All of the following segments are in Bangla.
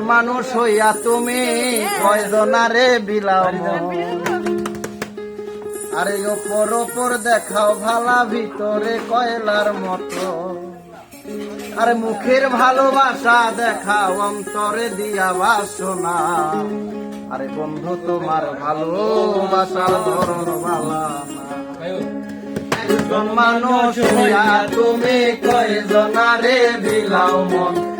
মানুষ হইয়া তুমি কয়জনারে বিলাও? আরে ওপর ওপর দেখাও ভালা, ভিতরে কয়লার মতো। আরে মুখের ভালোবাসা দেখাও, অন্তরে দিয়া বাসনা। আরে বন্ধু, তোমার ভালোবাসার ধরন ভালা। মানুষ হইয়া তুমি কয়জনারে বিলাও মন?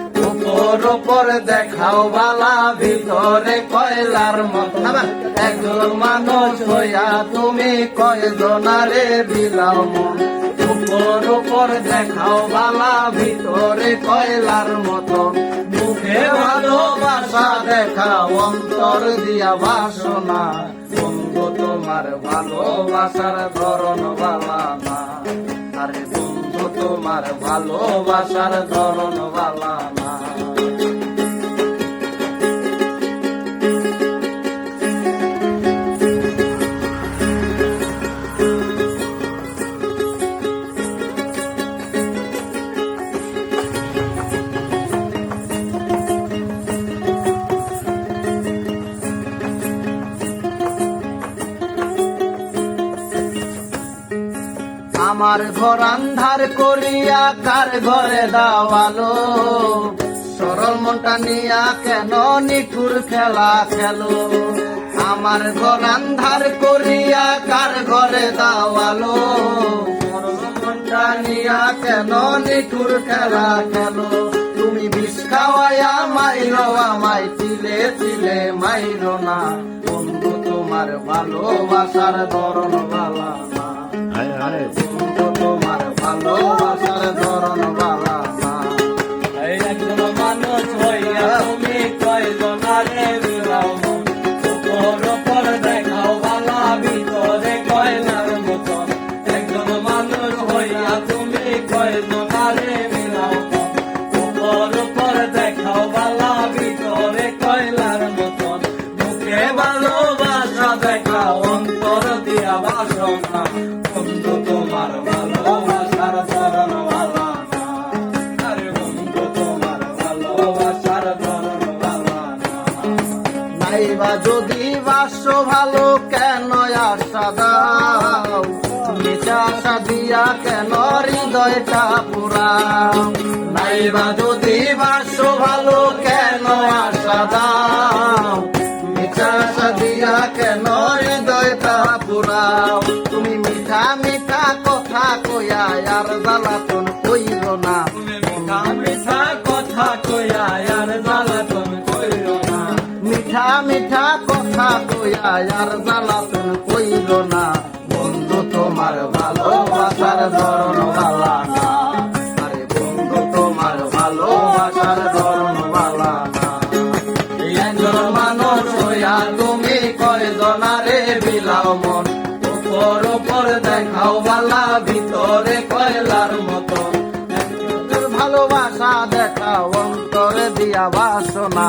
উপর উপর দেখাও বালা, ভিতরে কয়লার মত। একজন মানুষ হইয়া তুমি কয়জনারে বিলাও মন। উপর উপর দেখাও বালা, ভিতরে কয়লার মতন মুখে ভালোবাসা দেখাও, অন্তর দিয়া বাসনা। বন্ধু, তোমার ভালোবাসার ধরন বালা না। আরে বন্ধু, তোমার ভালোবাসার ধরন বালা আমার ঘর আন্ধার করিয়া কার ঘরে দাওয়ালো? সরল মনটা নিয়া কেন নিঠুর খেলা খেলো? আমার ঘর আন্ধার করিয়া কার ঘরে দাওয়ালো? মনটা নিয়া কেন নিঠুর খেলা খেলো? তুমি বিষ খাওয়াইয়া মাইলো আমায় তিলে তিলে মাইলো না। বন্ধু, তোমার ভালোবাসার ধরন ভালা না। ভালোবাসার একজন মানুষ হইয়া তুমি কয়জনারে বিলাও মন? উপর উপর দেখাও বালা, ভিতরে কয়লার মতন একজন মানুষ হইয়া তুমি কয়জনারে বিলাও মন? উপর উপর দেখাও বালা, ভিতরে কয়লার মতন মুখে ভালোবাসা দেখাও, অন্তর দিয়া বাসনা নাইবা যদি বাস ভালো, কেন আশা দাও? দিয়া কেন হৃদয়টা পুরাও? নাইবা যদি বাস ভালো, কেন আশা দাও? মিঠা আশা দিয়া কেন হৃদয়টা পুরাও? তুমি মিঠা মিঠা কথা কইয়া, আর জ্বালাতন মিঠা মিঠা কথা কইয়া আর জ্বালাতন কইল না। বন্ধু, তোমার ভালোবাসার ধরন বালা না। আরে বন্ধু, তোমার ভালোবাসার ধরন বালা না। একজন মানুষ হইয়া তুমি কয়জনারে বিলাও মন। উপর উপর দেখাও বালা, ভিতরে কয়লার তোর ভালোবাসা দেখাও, অন্তরে দিয়া বাসনা।